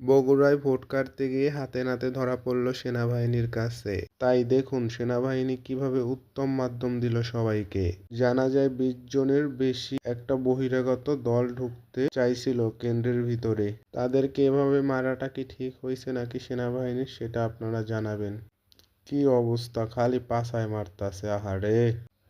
বগুড়ায় ভোট কাটতে গিয়ে হাতে নাতে ধরা পড়ল সেনাবাহিনীর কাছে। তাই দেখুন সেনাবাহিনী কীভাবে উত্তম মাধ্যম দিল সবাইকে। জানা যায় বিশ জনের বেশি একটা বহিরাগত দল ঢুকতে চাইছিল কেন্দ্রের ভিতরে। তাদেরকে এভাবে মারাটা কি ঠিক হয়েছে নাকি সেনাবাহিনীর সেটা আপনারা জানাবেন। কি অবস্থা, খালি পাছায় মারতাছে, আহারে!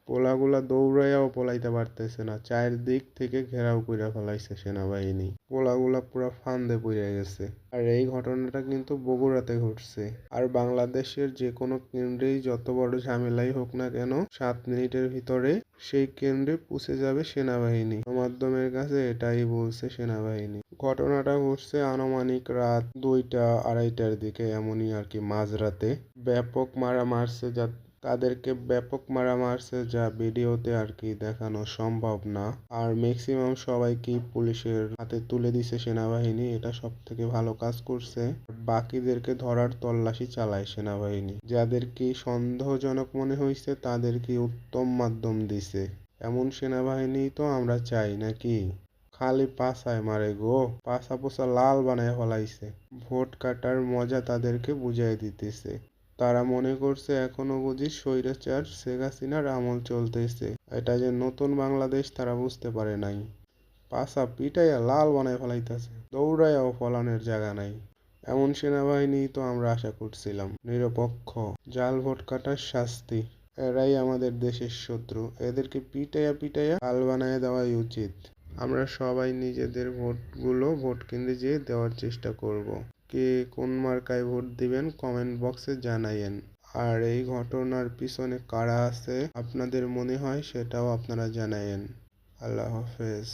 পোলাগুলা দৌড়াইয়াও পলাইতে পারতেছে না চারদিক থেকে ঘেরাও কইরা ফেলাইছে সেনাবাহিনী। পোলাগুলা পুরা ফান্দে পড়ে গেছে। আর এই ঘটনাটা কিন্তু বগুড়াতে ঘটছে। আর বাংলাদেশের যে কোনো কেন্দ্রেই যত বড় ঝামেলাই হোক না কেন, সাত মিনিটের ভিতরে সেই কেন্দ্রে পুষে যাবে সেনাবাহিনী। মাধ্যমের কাছে এটাই বলছে সেনাবাহিনী। ঘটনাটা ঘটছে আনুমানিক রাত দুইটা আড়াইটার দিকে, এমনই আর কি মাঝরাতে। ব্যাপক মারা মারছে যা তাদেরকে ব্যাপক মারা মারছে যা ভিডিওতে আর কি দেখানো সম্ভব না। আর ম্যাক্সিমাম সবাইকেই পুলিশের হাতে তুলে দিছে সেনাবাহিনী, এটা সব থেকে ভালো কাজ করছে। বাকিদেরকে ধরার তল্লাশি চালায় সেনাবাহিনী। যাদেরকে সন্দেহজনক মনে হয়েছে তাদেরকে উত্তম মাধ্যম দিছে। এমন সেনাবাহিনী তো আমরা চাই নাকি? খালি পাছায় মারে গো, পাছা পোছা লাল বানায় ফলাইছে। ভোট কাটার মজা তাদেরকে বুঝাই দিতেছে। তারা মনে করছে এখনও বুঝি স্বৈরাচার শেখ হাসিনার আমল চলতেছে। এটা যে নতুন বাংলাদেশ তারা বুঝতে পারে নাই। পাছা পিটাইয়া লাল বানায় ফেলাইতেছে। দৌড়াইয়াও ফলানের জায়গা নাই। এমন সেনাবাহিনী তো আমরা আশা করছিলাম। নিরপেক্ষ, জাল ভোট কাটার শাস্তি। এরাই আমাদের দেশের শত্রু। এদেরকে পিটাইয়া পিটাইয়া হাল বানায় দেওয়াই উচিত। আমরা সবাই নিজেদের ভোটগুলো ভোট কেন্দ্রে যেয়ে দেওয়ার চেষ্টা করব। কে কোন মার্কায় ভোট দিবেন কমেন্ট বক্সে জানাইয়েন। আর এই ঘটনার পিছনে কারা আছে, আপনাদের মনে হয় সেটাও আপনারা জানাইয়েন। আল্লাহ হাফেজ।